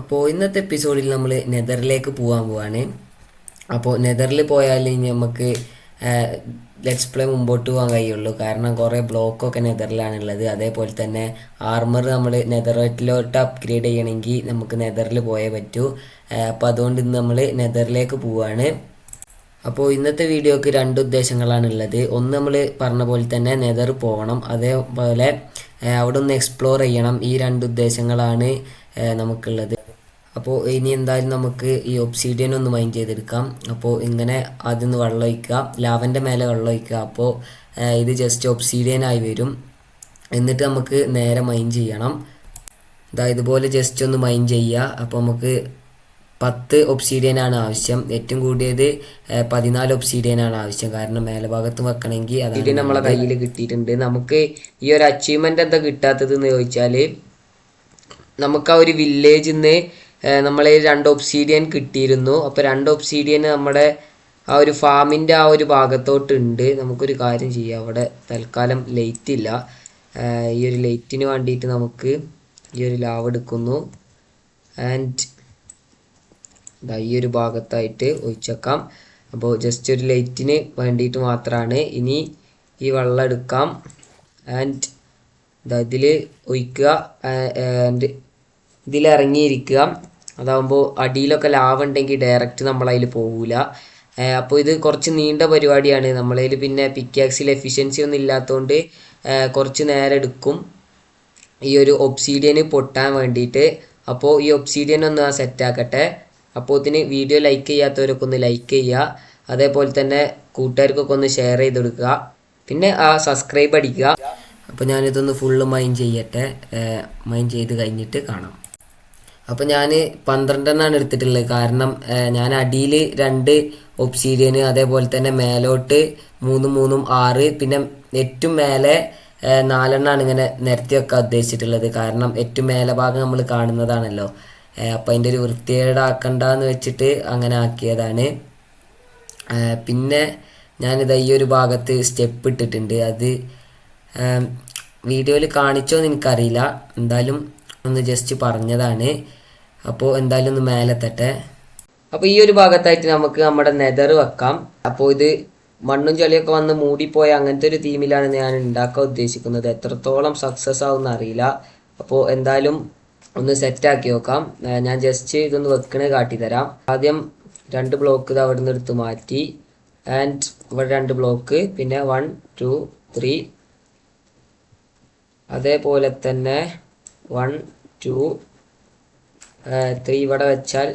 അപ്പോൾ ഇന്നത്തെ എപ്പിസോഡിൽ നമ്മൾ നെതറിലേക്ക് പോകാൻ പോവാണ്. അപ്പോൾ നെതറിൽ പോയാൽ നമുക്ക് ലെറ്റ്സ് പ്ലേ മുമ്പോട്ട് പോകാൻ കഴിയുള്ളൂ. കാരണം കുറേ ബ്ലോക്കൊക്കെ നെതറിലാണുള്ളത് അതേപോലെ തന്നെ ആർമർ നമ്മൾ നെതറിലോട്ട് അപ്ഗ്രേഡ് ചെയ്യണമെങ്കിൽ നമുക്ക് നെതറിൽ പോയേ പറ്റൂ. അപ്പോൾ അതുകൊണ്ട് ഇന്ന് നമ്മൾ നെതറിലേക്ക് പോവാണ്. അപ്പോൾ ഇന്നത്തെ വീഡിയോക്ക് രണ്ട് ഉദ്ദേശങ്ങളാണ് ഉള്ളത് ഒന്ന് നമ്മൾ പറഞ്ഞ പോലെ തന്നെ നെതർ പോകണം. അതേപോലെ അവിടെ ഒന്ന് എക്സ്പ്ലോർ ചെയ്യണം. ഈ രണ്ട് ഉദ്ദേശങ്ങളാണ് നമുക്കുള്ളത്. അപ്പോൾ ഇനി എന്തായാലും നമുക്ക് ഈ ഒബ്സീഡിയൻ ഒന്ന് മൈൻഡ് ചെയ്തെടുക്കാം. അപ്പോൾ ഇങ്ങനെ ആദ്യം ഒന്ന് വെള്ളം ഒഴിക്കുക. ലാവന്റെ മേലെ വെള്ളം ഒഴിക്കുക. അപ്പോൾ ഇത് ജസ്റ്റ് ഒബ്സീഡിയൻ ആയി വരും. എന്നിട്ട് നമുക്ക് നേരെ മൈൻ ചെയ്യണം. ഇതാ ഇതുപോലെ ജസ്റ്റ് ഒന്ന് മൈൻഡ് ചെയ്യുക. അപ്പോൾ നമുക്ക് പത്ത് ഒബ്സീഡിയൻ ആണ് ആവശ്യം. ഏറ്റവും കൂടിയത് പതിനാല് ഒബ്സീഡിയൻ ആണ് ആവശ്യം. കാരണം മേലഭാഗത്ത് വെക്കണമെങ്കിൽ അത് നമ്മളെ കയ്യിൽ കിട്ടിയിട്ടുണ്ട്. നമുക്ക് ഈ ഒരു അച്ചീവ്മെന്റ് എന്താ കിട്ടാത്തത് എന്ന് ചോദിച്ചാൽ നമുക്ക് ആ ഒരു വില്ലേജിൽ നിന്ന് നമ്മളെ രണ്ട് ഒബ്സീഡിയൻ കിട്ടിയിരുന്നു. അപ്പോൾ രണ്ട് ഒബ്സീഡിയൻ നമ്മുടെ ആ ഒരു ഫാമിന്റെ ആ ഒരു ഭാഗത്തോട്ട് ഉണ്ട് നമുക്കൊരു കാര്യം ചെയ്യാം. അവിടെ തൽക്കാലം ലൈറ്റ് ഇല്ല. ഈ ഒരു ലൈറ്റിന് വേണ്ടിയിട്ട് നമുക്ക് ഈ ഒരു ലാവ് എടുക്കുന്നു. ആൻഡ് ഈ ഒരു ഭാഗത്തായിട്ട് ഒഴിച്ചേക്കാം. അപ്പോൾ ജസ്റ്റ് ഒരു ലൈറ്റിന് വേണ്ടിയിട്ട് മാത്രമാണ് ഇനി ഈ വെള്ളം എടുക്കാം. ആൻഡ് ഇതാ ഇതിൽ ഒഴിക്കുക. ആൻഡ് ഇതിൽ ഇറങ്ങിയിരിക്കുക. അതാകുമ്പോൾ അടിയിലൊക്കെ ലാവ് ഉണ്ടെങ്കിൽ ഡയറക്റ്റ് നമ്മളതിൽ പോകില്ല അപ്പോൾ ഇത് കുറച്ച് നീണ്ട പരിപാടിയാണ്. നമ്മളതിൽ പിന്നെ പിക്കാക്സിൽ എഫിഷ്യൻസി ഒന്നും ഇല്ലാത്തതുകൊണ്ട് കുറച്ച് നേരം എടുക്കും. ഈ ഒരു ഒബ്സീഡിയന് പൊട്ടാൻ വേണ്ടിയിട്ട്. അപ്പോൾ ഈ ഒബ്സീഡിയൻ ഒന്ന് ആ സെറ്റ് ആക്കട്ടെ. അപ്പോൾ ഇതിന് വീഡിയോ ലൈക്ക് ചെയ്യാത്തവരൊക്കെ ഒന്ന് ലൈക്ക് ചെയ്യുക അതേപോലെ തന്നെ കൂട്ടുകാർക്കൊക്കെ ഒന്ന് ഷെയർ ചെയ്ത് കൊടുക്കുക. പിന്നെ ആ സബ്സ്ക്രൈബ് അടിക്കുക. അപ്പോൾ ഞാനിതൊന്ന് ഫുള്ള് മൈൻഡ് ചെയ്യട്ടെ. മൈൻഡ് ചെയ്ത് കഴിഞ്ഞിട്ട് കാണാം. അപ്പോൾ ഞാൻ പന്ത്രണ്ടെണ്ണാണ് എടുത്തിട്ടുള്ളത്. കാരണം ഞാൻ അടിയിൽ രണ്ട് ഒപ്സീരിയന് അതേപോലെ തന്നെ മേലോട്ട് മൂന്നും മൂന്നും ആറ് പിന്നെ ഏറ്റവും മേലെ നാലെണ്ണാണ് ഇങ്ങനെ നിരത്തി വെക്കാൻ ഉദ്ദേശിച്ചിട്ടുള്ളത്. കാരണം ഏറ്റവും മേലെ ഭാഗം നമ്മൾ കാണുന്നതാണല്ലോ. അപ്പം അതിന്റെ ഒരു വൃത്തികേടാക്കണ്ടെന്ന് വെച്ചിട്ട് അങ്ങനെ ആക്കിയതാണ്. പിന്നെ ഞാനിത് ഈ ഒരു ഭാഗത്ത് സ്റ്റെപ്പ് ഇട്ടിട്ടുണ്ട്. അത് വീഡിയോയിൽ കാണിച്ചോ എന്ന് എനിക്കറിയില്ല. എന്തായാലും ഒന്ന് ജസ്റ്റ് പറഞ്ഞതാണ്. അപ്പോൾ എന്തായാലും ഒന്ന് മേലെത്തട്ടെ. അപ്പോൾ ഈ ഒരു ഭാഗത്തായിട്ട് നമുക്ക് നമ്മുടെ നെതർ വെക്കാം. അപ്പോൾ ഇത് മണ്ണും ചെളിയൊക്കെ വന്ന് മൂടിപ്പോയ അങ്ങനത്തെ ഒരു തീമിലാണ് ഞാൻ ഉണ്ടാക്കാൻ ഉദ്ദേശിക്കുന്നത്. എത്രത്തോളം സക്സസ് ആവുമെന്ന് അറിയില്ല. അപ്പോൾ എന്തായാലും ഒന്ന് സെറ്റാക്കി നോക്കാം. ഞാൻ ജസ്റ്റ് ഇതൊന്ന് വെക്കണേ കാട്ടിത്തരാം ആദ്യം രണ്ട് ബ്ലോക്ക് ഇത് അവിടെ നിന്ന് എടുത്ത് മാറ്റി. ആൻഡ് ഇവിടെ രണ്ട് ബ്ലോക്ക് പിന്നെ വൺ ടു ത്രീ അതേപോലെ തന്നെ വൺ ടു ത്രീ ഇവിടെ വെച്ചാൽ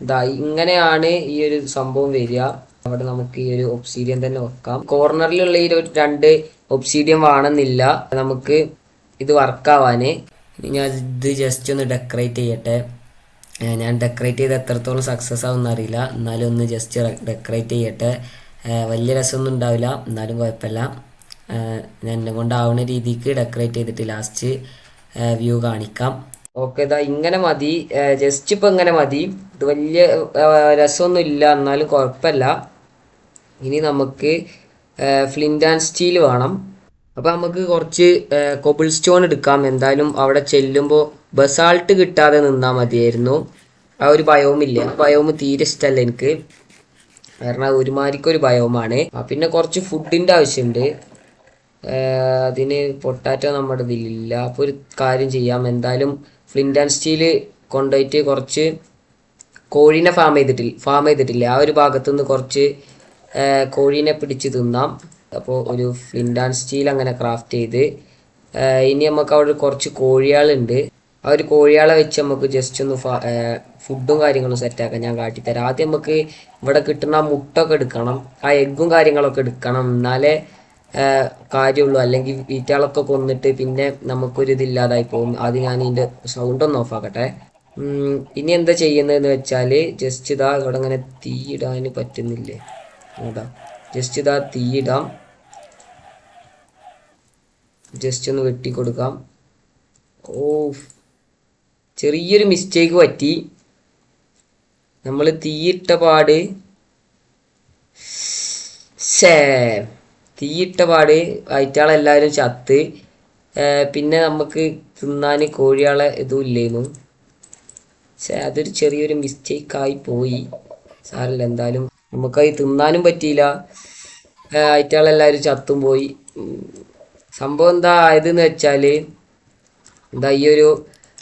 ഇതാ ഇങ്ങനെയാണ് ഈ ഒരു സംഭവം വരിക. അവിടെ നമുക്ക് ഈ ഒരു ഒബ്സീഡിയൻ തന്നെ വെക്കാം. കോർണറിലുള്ള ഈ ഒരു രണ്ട് ഒബ്സീഡിയൻ വേണമെന്നില്ല. നമുക്ക് ഇത് വർക്കാവാന് ഞാൻ ഇത് ജസ്റ്റ് ഒന്ന് ഡെക്കറേറ്റ് ചെയ്യട്ടെ. ഞാൻ ഡെക്കറേറ്റ് ചെയ്ത് എത്രത്തോളം സക്സസ് ആവും അറിയില്ല എന്നാലും ഒന്ന് ജസ്റ്റ് ഡെക്കറേറ്റ് ചെയ്യട്ടെ. വലിയ രസമൊന്നും ഉണ്ടാവില്ല. എന്നാലും കുഴപ്പമില്ല. ഞാൻ എന്നെ കൊണ്ടാവുന്ന രീതിക്ക് ഡെക്കറേറ്റ് ചെയ്തിട്ട് ലാസ്റ്റ് വ്യൂ കാണിക്കാം. ഓക്കെ ഇതാ ഇങ്ങനെ മതി. ജസ്റ്റ് ഇപ്പം ഇങ്ങനെ മതി. ഇത് വലിയ രസമൊന്നും ഇല്ല എന്നാലും കുഴപ്പമില്ല. ഇനി നമുക്ക് ഫ്ലിന്റ് ആൻഡ് സ്റ്റീൽ വേണം. അപ്പോൾ നമുക്ക് കുറച്ച് കൊബിൾ സ്റ്റോൺ എടുക്കാം. എന്തായാലും അവിടെ ചെല്ലുമ്പോൾ ബസാൾട്ട് കിട്ടാതെ നിന്നാൽ മതിയായിരുന്നു. ആ ഒരു ഭയവുമില്ല ഭയവും തീരെ ഇഷ്ടമല്ല എനിക്ക്. കാരണം ഒരുമാതിരിക്കൊരു ഭയവുമാണ് പിന്നെ കുറച്ച് ഫുഡിന്റെ ആവശ്യമുണ്ട്. അതിന് പൊട്ടാറ്റോ നമ്മുടെ ഇതിലില്ല. അപ്പോൾ ഒരു കാര്യം ചെയ്യാം. എന്തായാലും ഫ്ലിൻഡ് ആൻഡ് സ്റ്റീൽ കൊണ്ടുപോയിട്ട് കുറച്ച് കോഴീനെ ഫാം ചെയ്തിട്ടില്ല ഫാം ചെയ്തിട്ടില്ല? ആ ഒരു ഭാഗത്തുനിന്ന് കുറച്ച് ഏഹ് കോഴീനെ പിടിച്ച് തിന്നാം. അപ്പോൾ ഒരു ഫ്ലിൻഡ് ആൻഡ് സ്റ്റീൽ അങ്ങനെ ക്രാഫ്റ്റ് ചെയ്ത് ഇനി നമുക്ക് അവിടെ കുറച്ച് കോഴിയാളുണ്ട്. ആ ഒരു കോഴിയാളെ വെച്ച് നമുക്ക് ജസ്റ്റ് ഒന്ന് ഫുഡും കാര്യങ്ങളും സെറ്റാക്കാം ഞാൻ കാട്ടിത്തരാം. ആദ്യം നമുക്ക് ഇവിടെ കിട്ടുന്ന മുട്ട മുട്ടൊക്കെ എടുക്കണം. ആ എഗ്ഗും കാര്യങ്ങളൊക്കെ എടുക്കണം. എന്നാലേ കാര്യമുള്ളൂ. അല്ലെങ്കിൽ വീറ്റാളൊക്കെ കൊന്നിട്ട് പിന്നെ നമുക്കൊരു ഇതില്ലാതായി പോകും. അത് ഞാൻ ഇതിന്റെ സൗണ്ട് ഒന്ന് ഓഫ് ആക്കട്ടെ. ഇനി എന്താ ചെയ്യുന്നതെന്ന് വെച്ചാൽ ജസ്റ്റ് ഇതാ ഇവിടെ ഇങ്ങനെ തീയിടാൻ പറ്റുന്നില്ലേ? ഇതാ. ജസ്റ്റ് ഇതാ തീയിടാം ജസ്റ്റ് ഒന്ന് വെട്ടി കൊടുക്കാം. ഓ ചെറിയൊരു മിസ്റ്റേക്ക് പറ്റി. നമ്മൾ തീയിട്ട പാട്. ശേ തീയിട്ട പാട് അയറ്റാളെല്ലാവരും ചത്ത്. പിന്നെ നമുക്ക് തിന്നാൻ കോഴികളെ ഇതും ഇല്ലേന്നു. പക്ഷേ അതൊരു ചെറിയൊരു മിസ്റ്റേക്ക് ആയി പോയി. സാരല്ല എന്തായാലും നമുക്കത് തിന്നാനും പറ്റിയില്ല. അയറ്റാളെല്ലാവരും ചത്തും പോയി. സംഭവം എന്താ ആയതെന്ന് വെച്ചാൽ എന്താ ഈ ഒരു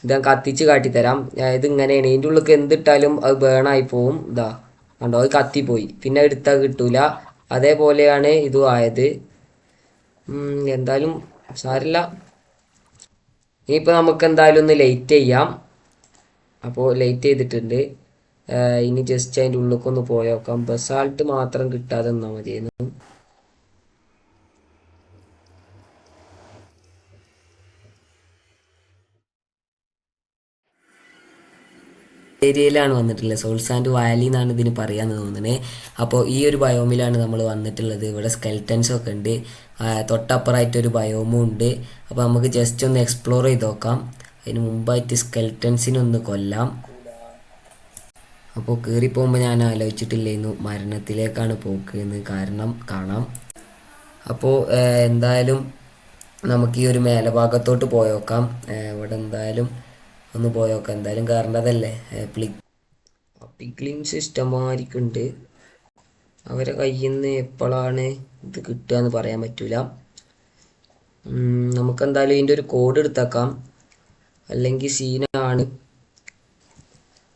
ഇതാ കത്തിച്ച് കാട്ടിത്തരാം. ഇത് ഇങ്ങനെയാണ്. ഇതിന്റെ ഉള്ളിൽ എന്തിട്ടാലും അത് ബേണായി പോവും. ഇതാ കണ്ടോ അത് കത്തിപ്പോയി. പിന്നെ എടുത്താൽ കിട്ടൂല. അതേപോലെയാണ് ഇതും ആയത്. എന്തായാലും സാരില്ല. ഇനിയിപ്പോൾ നമുക്ക് എന്തായാലും ഒന്ന് ലേറ്റ് ചെയ്യാം. അപ്പോൾ ലേറ്റ് ചെയ്തിട്ടുണ്ട്. ഇനി ജസ്റ്റ് അതിന്റെ ഉള്ളിലേക്കൊന്ന് പോയോക്കാം. ബസാൾട്ട് മാത്രം കിട്ടാതെ നിന്നാൽ മതിയായിരുന്നു. ഏരിയയിലാണ് വന്നിട്ടുള്ളത്. സോൾ സാൻഡ് വാലി എന്നാണ് ഇതിന് പറയാന്ന് തോന്നുന്നത് അപ്പോൾ ഈ ഒരു ബയോമിലാണ് നമ്മൾ വന്നിട്ടുള്ളത്. ഇവിടെ സ്കെൽറ്റൻസ് ഒക്കെ ഉണ്ട്. ആ, തൊട്ടപ്പുറമായിട്ട് ഒരു ബയോമും ഉണ്ട്. അപ്പോൾ നമുക്ക് ജസ്റ്റ് ഒന്ന് എക്സ്പ്ലോർ ചെയ്ത് നോക്കാം. അതിന് മുമ്പായിട്ട് സ്കെൽറ്റൻസിനൊന്ന് കൊല്ലാം. അപ്പോൾ കയറി പോകുമ്പോൾ ഞാൻ ആലോചിച്ചിട്ടില്ലായിരുന്നു മരണത്തിലേക്കാണ് പോക്ക് എന്ന് കാരണം കാണാം. അപ്പോൾ എന്തായാലും നമുക്ക് ഈ ഒരു മേലഭാഗത്തോട്ട് പോയോക്കാം. ഇവിടെ എന്തായാലും ഒന്ന് പോയോക്കെ എന്തായാലും കയറേണ്ടതല്ലേ പ്ലി സിസ്റ്റം ആയിരിക്കുന്നുണ്ട്. അവരെ കയ്യിൽ നിന്ന് എപ്പോഴാണ് ഇത് കിട്ടുക എന്ന് പറയാൻ പറ്റൂല. ഉം, നമുക്ക് എന്തായാലും ഇതിന്റെ ഒരു കോഡ് എടുത്തേക്കാം. അല്ലെങ്കിൽ സീനാണ്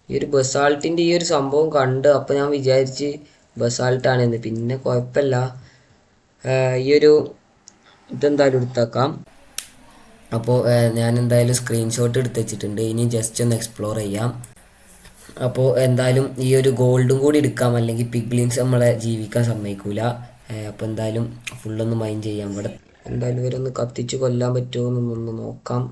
ഈ ഒരു ബസാൾട്ടിന്റെ ഈ ഒരു സംഭവം കണ്ട് അപ്പോൾ ഞാൻ വിചാരിച്ച് ബസാൾട്ടാണെന്ന് പിന്നെ കുഴപ്പമില്ല. ഈ ഒരു ഇതെന്തായാലും എടുത്തേക്കാം. അപ്പോൾ ഞാൻ എന്തായാലും സ്ക്രീൻഷോട്ട് എടുത്ത് വെച്ചിട്ടുണ്ട് ഇനി ജസ്റ്റ് ഒന്ന് എക്സ്പ്ലോർ ചെയ്യാം. അപ്പോൾ എന്തായാലും ഈ ഒരു ഗോൾഡും കൂടി എടുക്കാം. അല്ലെങ്കിൽ പിഗ്ലിൻസ് നമ്മളെ ജീവിക്കാൻ സമ്മതിക്കൂല. അപ്പോൾ എന്തായാലും ഫുള്ളൊന്ന് മൈൻഡ് ചെയ്യാം ഇവിടെ. എന്തായാലും ഇവരൊന്ന് കത്തിച്ച് കൊല്ലാൻ പറ്റുമോ എന്നൊന്ന് നോക്കാം.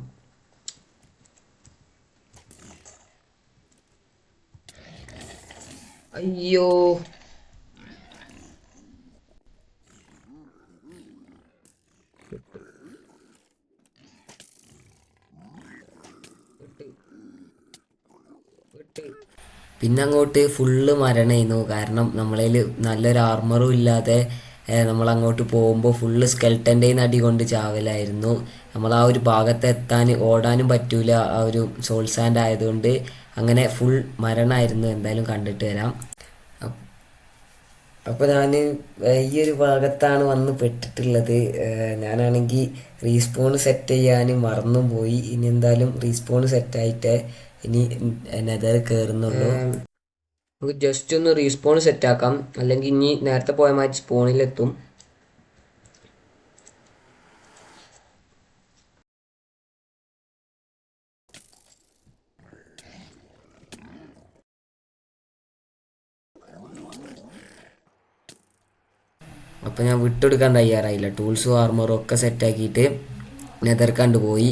അയ്യോ. പിന്നെ അങ്ങോട്ട് ഫുള്ള് മരണമായിരുന്നു കാരണം നമ്മളതിൽ നല്ലൊരു ആർമറും ഇല്ലാതെ നമ്മൾ അങ്ങോട്ട് പോകുമ്പോൾ ഫുള്ള് സ്കെൽട്ടന്റെ നടി കൊണ്ട് ചാവലായിരുന്നു. നമ്മൾ ആ ഒരു ഭാഗത്ത് എത്താൻ ഓടാനും പറ്റൂല ആ ഒരു സോൾ സാൻഡ് ആയതുകൊണ്ട്. അങ്ങനെ ഫുൾ മരണമായിരുന്നു എന്തായാലും കണ്ടിട്ട് വരാം. അപ്പോൾ ഞാൻ ഈ ഒരു ഭാഗത്താണ് വന്ന് പെട്ടിട്ടുള്ളത്. ഞാനാണെങ്കിൽ റീസ്പോൺ സെറ്റ് ചെയ്യാൻ മറന്നും പോയി ഇനി എന്തായാലും റീസ്പോൺ സെറ്റായിട്ട് ഇനി നെതർ കയറുന്നുള്ളൂ നമുക്ക് ജസ്റ്റ് ഒന്ന് റീസ്പോൺ സെറ്റ് ആക്കാം. അല്ലെങ്കിൽ ഇനി നേരത്തെ പോയ മാച്ച് സ്പോണിലെത്തും അപ്പോൾ ഞാൻ വിട്ടെടുക്കാൻ തയ്യാറായില്ല. ടൂൾസും ആർമറും ഒക്കെ സെറ്റ് ആക്കിയിട്ട് നെതർക്കാണ്ട് കണ്ടുപോയി.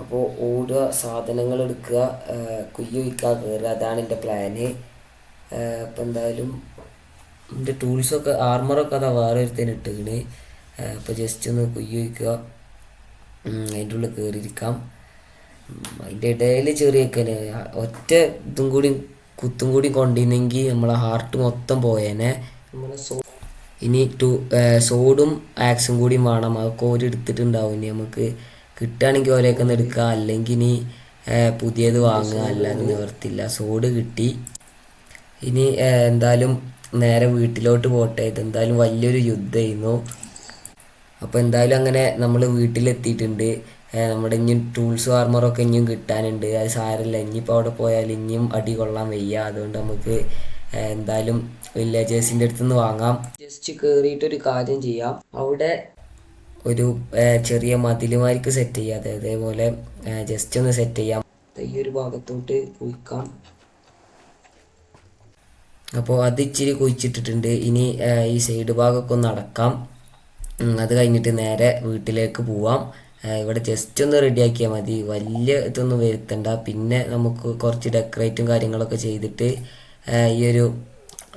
അപ്പോൾ ഓടുക സാധനങ്ങൾ എടുക്കുക കുയ്യ് വയ്ക്കുക കയറുക അതാണ് എന്റെ പ്ലാന് അപ്പം എന്തായാലും എന്റെ ടൂൾസൊക്കെ ആർമറൊക്കെ അതാ വേറെ ഒരുത്തേന് ഇട്ടുകണ് അപ്പോൾ ജസ്റ്റ് ഒന്ന് കുയ്യ് വയ്ക്കുക അതിന്റെ ഉള്ളിൽ കയറിയിരിക്കാം. അതിന്റെ ഇടയിൽ ചെറിയൊക്കെ ഒറ്റ ഇതും കൂടി കുത്തും കൂടി കൊണ്ടിരുന്നെങ്കിൽ നമ്മളെ ഹാർട്ട് മൊത്തം പോയേനെ. നമ്മളെ സോ ഇനി ടു സോഡും ആക്സും കൂടി വേണം. അതൊക്കെ ഓരെടുത്തിട്ടുണ്ടാവും ഇനി നമുക്ക്. കിട്ടുകയാണെങ്കിൽ ഓരോക്കെ ഒന്ന് എടുക്കുക അല്ലെങ്കിൽ ഇനി പുതിയത് വാങ്ങുക അല്ലാതെ നിവർത്തില്ല. സോഡ് കിട്ടി. ഇനി എന്തായാലും നേരെ വീട്ടിലോട്ട് പോട്ടെ. ഇതെന്തായാലും വലിയൊരു യുദ്ധമായിരുന്നു അപ്പോൾ എന്തായാലും അങ്ങനെ നമ്മൾ വീട്ടിലെത്തിയിട്ടുണ്ട്. നമ്മുടെ ഇനിയും ടൂൾസും ആർമറൊക്കെ ഇനിയും കിട്ടാനുണ്ട്. അത് സാരമില്ല ഇനിയിപ്പോൾ അവിടെ പോയാൽ ഇനിയും അടി കൊള്ളാൻ വയ്യ. അതുകൊണ്ട് നമുക്ക് എന്തായാലും വില്ലേജേഴ്സിന്റെ അടുത്തുനിന്ന് വാങ്ങാം. ജസ്റ്റ് കയറിയിട്ടൊരു കാര്യം ചെയ്യാം. അവിടെ ഒരു ചെറിയ മതിലുമാർക്ക് സെറ്റ് ചെയ്യാം. അതെ അതേപോലെ ജസ്റ്റ് ഒന്ന് സെറ്റ് ചെയ്യാം. ഈ ഒരു ഭാഗത്തോട്ട് കുഴിക്കാം. അപ്പോൾ അത് ഇച്ചിരി കുഴിച്ചിട്ടിട്ടുണ്ട്. ഇനി ഈ സൈഡ് ഭാഗമൊക്കെ ഒന്ന് അടക്കാം. അത് കഴിഞ്ഞിട്ട് നേരെ വീട്ടിലേക്ക് പോവാം. ഇവിടെ ജസ്റ്റ് ഒന്ന് റെഡിയാക്കിയാൽ മതി. വലിയ ഇതൊന്നും വരുത്തണ്ട. പിന്നെ നമുക്ക് കുറച്ച് ഡെക്കറേറ്റും കാര്യങ്ങളൊക്കെ ചെയ്തിട്ട് ഈ ഒരു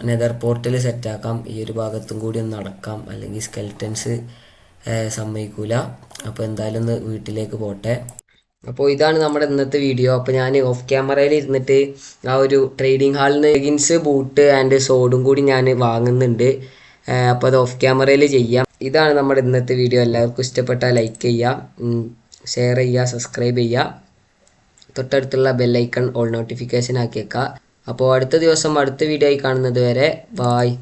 നെതർ പോർട്ടൽ സെറ്റാക്കാം ഈ ഒരു ഭാഗത്തും കൂടി ഒന്ന് അടക്കാം. അല്ലെങ്കിൽ സ്കെൽറ്റൻസ് സമ്മതിക്കൂല. അപ്പോൾ എന്തായാലും ഒന്ന് വീട്ടിലേക്ക് പോട്ടെ. അപ്പോൾ ഇതാണ് നമ്മുടെ ഇന്നത്തെ വീഡിയോ അപ്പോൾ ഞാൻ ഓഫ് ക്യാമറയിൽ ഇരുന്നിട്ട് ആ ഒരു ട്രേഡിംഗ് ഹാളിൽ നിന്ന് ലെഗിൻസ് ബൂട്ട് ആൻഡ് സോഡും കൂടി ഞാൻ വാങ്ങുന്നുണ്ട്. അപ്പോൾ അത് ഓഫ് ക്യാമറയിൽ ചെയ്യാം. ഇതാണ് നമ്മുടെ ഇന്നത്തെ വീഡിയോ എല്ലാവർക്കും ഇഷ്ടപ്പെട്ടാൽ ലൈക്ക് ചെയ്യുക ഷെയർ ചെയ്യുക സബ്സ്ക്രൈബ് ചെയ്യുക തൊട്ടടുത്തുള്ള ബെല്ലൈക്കൺ ഓൾ നോട്ടിഫിക്കേഷൻ ആക്കിയേക്കുക അപ്പോൾ അടുത്ത ദിവസം അടുത്ത വീഡിയോ ആയി കാണുന്നത് വരെ ബായ്